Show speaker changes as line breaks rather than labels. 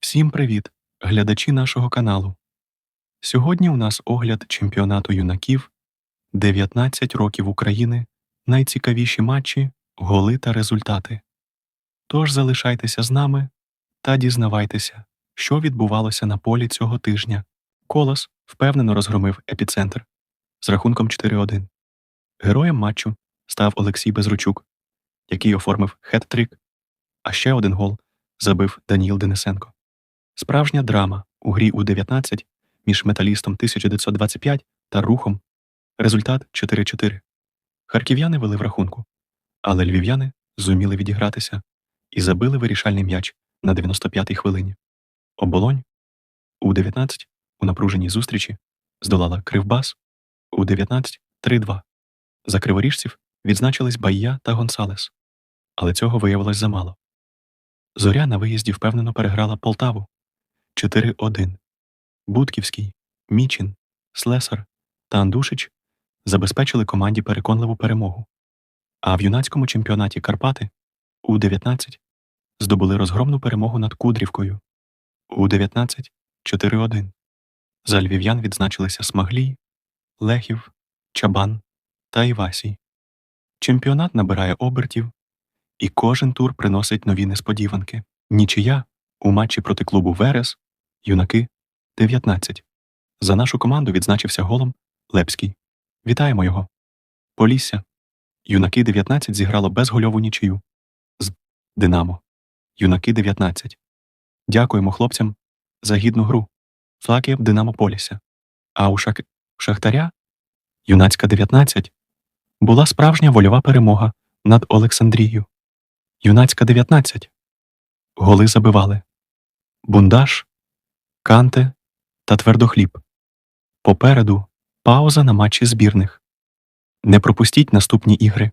Всім привіт, глядачі нашого каналу. Сьогодні у нас огляд чемпіонату юнаків 19 років України, найцікавіші матчі, голи та результати. Тож залишайтеся з нами та дізнавайтеся, що відбувалося на полі цього тижня. Колос впевнено розгромив епіцентр з рахунком 4-1. Героєм матчу став Олексій Безручук, який оформив хет-трик, а ще один гол забив Даніл Денисенко. Справжня драма у грі У-19 між металістом 1925 та рухом. Результат 4-4. Харків'яни вели в рахунку, але львів'яни зуміли відігратися і забили вирішальний м'яч на 95-й хвилині. Оболонь У-19 у напруженій зустрічі здолала Кривбас У-19 3-2. За криворіжців відзначились Бая та Гонсалес, але цього виявилось замало. Зоря на виїзді впевнено переграла Полтаву 4-1. Будківський, Мічин, Слесар та Андушич забезпечили команді переконливу перемогу. А в юнацькому чемпіонаті Карпати У-19 здобули розгромну перемогу над Кудрівкою У-19 4-1. За львів'ян відзначилися Смаглій, Лехів, Чабан та Івасій. Чемпіонат набирає обертів, і кожен тур приносить нові несподіванки. Нічия у матчі проти клубу Верес, юнаки 19. За нашу команду відзначився голом Лепський. Вітаємо його. Полісся. Юнаки 19 зіграло безгольову нічию. З Динамо. Юнаки 19. Дякуємо хлопцям за гідну гру. Флаків Динамо Полісся. А у Шак... Шахтаря юнацька 19 була справжня вольова перемога над Олександрією. Юнацька 19. Голи забивали. Бундаш, Канте та Твердохліб. Попереду пауза на матчі збірних. Не пропустіть наступні ігри.